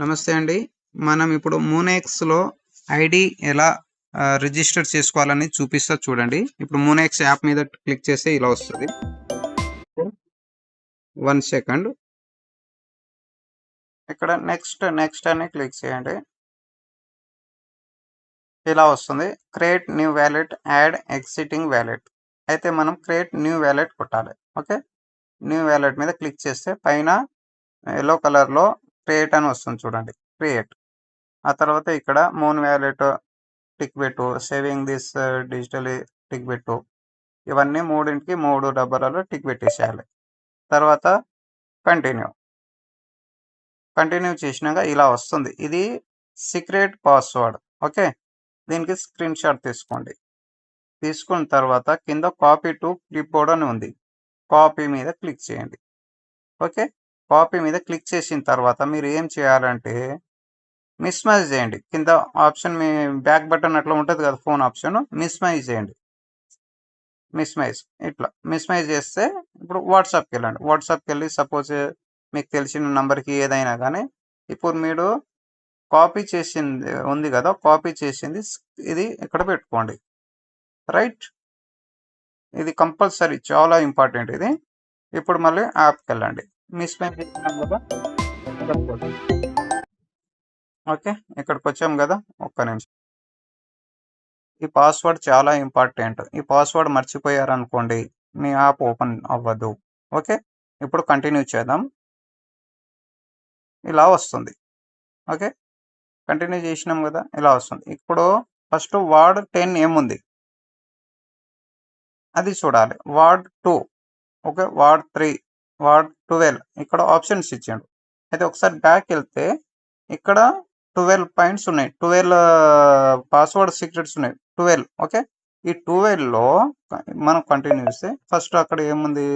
నమస్తే అండి. మనం ఇప్పుడు మూనెక్స్లో ఐడి ఎలా రిజిస్టర్ చేసుకోవాలని చూపిస్తా చూడండి. ఇప్పుడు మూనెక్స్ యాప్ మీద క్లిక్ చేస్తే ఇలా వస్తుంది. One second. ఇక్కడ నెక్స్ట్ నెక్స్ట్ అని క్లిక్ చేయండి. ఇలా వస్తుంది. Create new wallet add existing wallet. అయితే మనం క్రియేట్ న్యూ వ్యాలెట్ కొట్టాలి. ఓకే? న్యూ వ్యాలెట్ మీద క్లిక్ చేస్తే పైన ఎల్లో కలర్లో క్రియేట్ అని వస్తుంది చూడండి. క్రియేట్ ఆ తర్వాత ఇక్కడ మూన్ వ్యాలెట్ టిక్ పెట్టు సేవింగ్ దిస్ డిజిటల్ టిక్ పెట్టు ఇవన్నీ మూడింటికి మూడు డబ్బాలలో టిక్ పెట్టేసేయాలి తర్వాత కంటిన్యూ కంటిన్యూ చేసినాక ఇలా వస్తుంది. ఇది సీక్రెట్ పాస్వర్డ్ ఓకే? దీనికి స్క్రీన్ షాట్ తీసుకోండి. తీసుకున్న తర్వాత కింద కాపీ టు క్లిప్ బోర్డ్ అని ఉంది. కాపీ మీద క్లిక్ చేయండి. ఓకే? కాపీ మీద క్లిక్ చేసిన తర్వాత మీరు ఏం చేయాలంటే మిస్మైజ్ చేయండి. కింద ఆప్షన్ మీ బ్యాక్ బటన్ అట్లా ఉంటుంది కదా ఫోన్ ఆప్షన్ మిస్మైజ్ చేయండి. మిస్మైజ్ ఇట్లా. మిస్మైజ్ చేస్తే ఇప్పుడు వాట్సాప్కి వెళ్ళండి. వాట్సాప్కి వెళ్ళి సపోజ్ మీకు తెలిసిన నంబర్కి ఏదైనా కానీ ఇప్పుడు మీరు కాపీ చేసింది ఉంది కదా కాపీ చేసింది ఇది ఇక్కడ పెట్టుకోండి. రైట్? ఇది కంపల్సరీ చాలా ఇంపార్టెంట్ ఇది. ఇప్పుడు మళ్ళీ యాప్కి వెళ్ళండి. మిస్మైజ్ చేసినాం కదా ఇక్కడికి ఓకే ఇక్కడికి వచ్చాం కదా ఒక్క నిమిషం. ఈ పాస్వర్డ్ చాలా ఇంపార్టెంట్. ఈ పాస్వర్డ్ మర్చిపోయారనుకోండి మీ యాప్ ఓపెన్ అవ్వదు. ఓకే ఇప్పుడు కంటిన్యూ చేద్దాం. ఇలా వస్తుంది. ఓకే కంటిన్యూ చేసినాం కదా ఇలా వస్తుంది. ఇప్పుడు ఫస్ట్ వార్డ్ టెన్ ఏముంది? అది చూడాలి. Word two. Okay word three. Word twelve. ఇక్కడ ఆప్షన్స్ ఇచ్చాడు. అయితే ఒకసారి బ్యాక్ వెళ్తే ఇక్కడ ట్వెల్వ్ పాయింట్స్ ఉన్నాయి. ట్వెల్వ్ పాస్వర్డ్ సీక్రెట్స్ ఉన్నాయి. Twelve okay? ఈ ట్వెల్వ్లో మనం కంటిన్యూ చేస్తే ఫస్ట్ అక్కడ ఏముంది?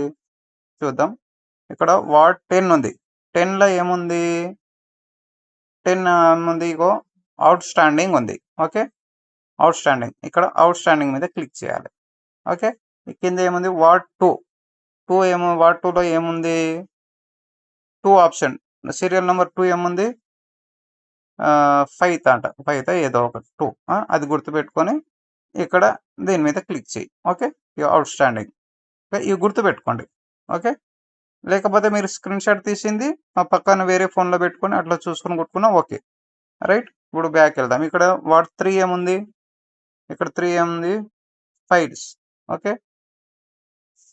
చూద్దాం. ఇక్కడ వార్డ్ టెన్ ఉంది. టెన్లో ఏముంది? టెన్ ఏముంది? ఇగో అవుట్ స్టాండింగ్ ఉంది. ఓకే? అవుట్ స్టాండింగ్ ఇక్కడ అవుట్ స్టాండింగ్ మీద క్లిక్ చేయాలి. ఓకే? కింద ఏముంది? వార్డ్ టూ టూ ఏమో వార్డ్ టూలో ఏముంది? Two option. Serial number two ఏముంది? ఫైత్ అంట. ఫైత్ ఏదో ఒక టూ. అది గుర్తుపెట్టుకొని ఇక్కడ దీని మీద క్లిక్ చేయి. ఓకే? యూ అవుట్ స్టాండింగ్ ఇవి గుర్తుపెట్టుకోండి. ఓకే? లేకపోతే మీరు స్క్రీన్ షాట్ తీసింది ఆ పక్కన వేరే ఫోన్లో పెట్టుకొని అట్లా చూసుకొని కొట్టుకున్నా ఓకే. రైట్? ఇప్పుడు బ్యాక్ వెళ్దాం. ఇక్కడ వాట్ త్రీ ఏముంది? ఇక్కడ త్రీ ఏముంది? Fights okay?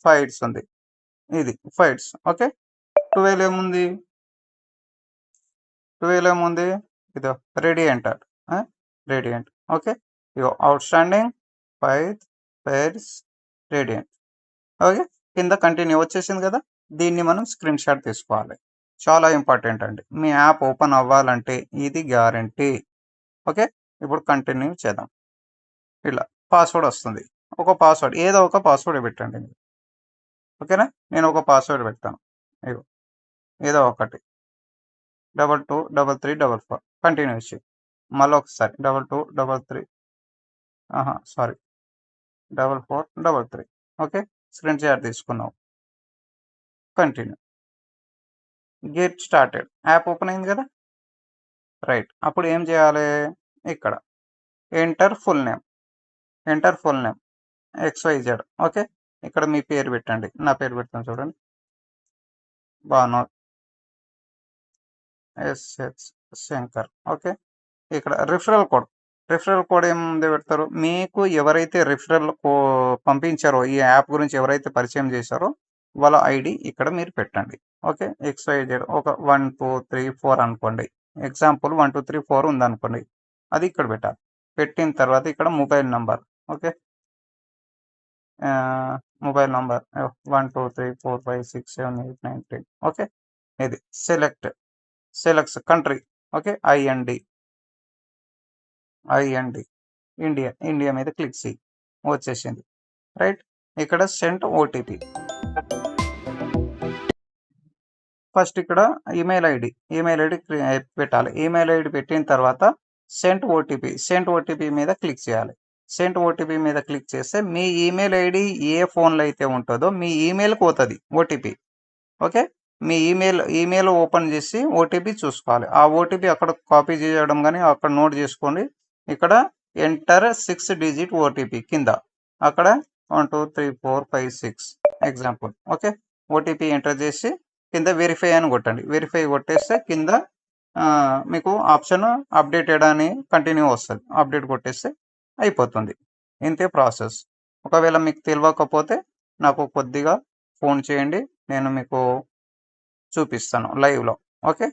ఫైట్స్ ఉంది. ఇది ఫైట్స్. ఓకే? ట్వెల్వ్ ఏముంది? ట్వెల్వ్ ఏముంది? ఇదో రేడియంట్ రేడియంట్. ఓకే? ఇగో outstanding five fires radiant. Okay? కింద కంటిన్యూ వచ్చేసింది కదా? దీన్ని మనం స్క్రీన్ షాట్ తీసుకోవాలి. చాలా ఇంపార్టెంట్ అండి. మీ యాప్ ఓపెన్ అవ్వాలంటే ఇది గ్యారంటీ. ఓకే? ఇప్పుడు కంటిన్యూ చేద్దాం. ఇలా పాస్వర్డ్ వస్తుంది. ఒక పాస్వర్డ్ ఏదో ఒక పాస్వర్డ్ పెట్టండి. మీరు ఓకేనా? నేను ఒక పాస్వర్డ్ పెడతాను. ఇగో ఏదో ఒకటి. Double two double three double four continue మళ్ళీ ఒకసారి. డబల్ టూ డబల్ త్రీ ఆహా sorry double four double three okay? Screenshot తీసుకున్నావు. Continue get started app open అయింది కదా? రైట్ అప్పుడు ఏం చేయాలి? ఇక్కడ. Enter full name enter full name XYZ okay? ఇక్కడ మీ పేరు పెట్టండి. నా పేరు పెడతాను చూడండి. Bhanu S H Shankar. Okay. ఇక్కడ రిఫరల్ కోడ్. రిఫరల్ కోడ్ ఏముంది పెడతారు? మీకు ఎవరైతే రిఫరల్ కో పంపించారో ఈ యాప్ గురించి ఎవరైతే పరిచయం చేశారో వాళ్ళ ఐడి ఇక్కడ మీరు పెట్టండి. ఓకే. ఎక్స్వైజెడ్ ఒక వన్ టూ త్రీ ఫోర్ అనుకోండి. Example one two three four ఉందనుకోండి. అది ఇక్కడ పెట్టాలి. పెట్టిన తర్వాత ఇక్కడ mobile number. Okay. Mobile number. One two three four five six seven eight nine ten. Okay? ఇది select. Selects country. Okay? IND IND India. India మీద క్లిక్ చేయి వచ్చేసింది. రైట్? ఇక్కడ సెంట్ ఓటీపీ. ఫస్ట్ ఇక్కడ ఈమెయిల్ ఐడి ఈమెయిల్ ఐడి పెట్టాలి. Email ID పెట్టిన తర్వాత sent OTP. Sent OTP మీద క్లిక్ చేయాలి. సెంట్ ఓటీపీ మీద క్లిక్ చేస్తే మీ ఈమెయిల్ ఐడి ఏ ఫోన్లో అయితే ఉంటుందో మీ ఈమెయిల్కి పోతుంది ఓటీపీ. ఓకే? మీ ఈమెయిల్ ఈమెయిల్ ఓపెన్ చేసి ఓటీపీ చూసుకోవాలి. ఆ ఓటీపీ అక్కడ కాపీ చేయడం కానీ అక్కడ నోట్ చేసుకోండి. ఇక్కడ ఎంటర్ సిక్స్ డిజిట్ ఓటీపీ కింద. అక్కడ one two three four five six example. Okay? OTP enter చేసి కింద వెరిఫై అని కొట్టండి. వెరిఫై కొట్టేస్తే కింద మీకు ఆప్షన్ అప్డేటెడ్ అని కంటిన్యూ వస్తుంది. అప్డేట్ కొట్టేస్తే అయిపోతుంది. ఇంతే ప్రాసెస్. ఒకవేళ మీకు తెలియకపోతే నాకు కొద్దిగా ఫోన్ చేయండి. నేను మీకు చూపిస్తాను లైవ్లో. ఓకే?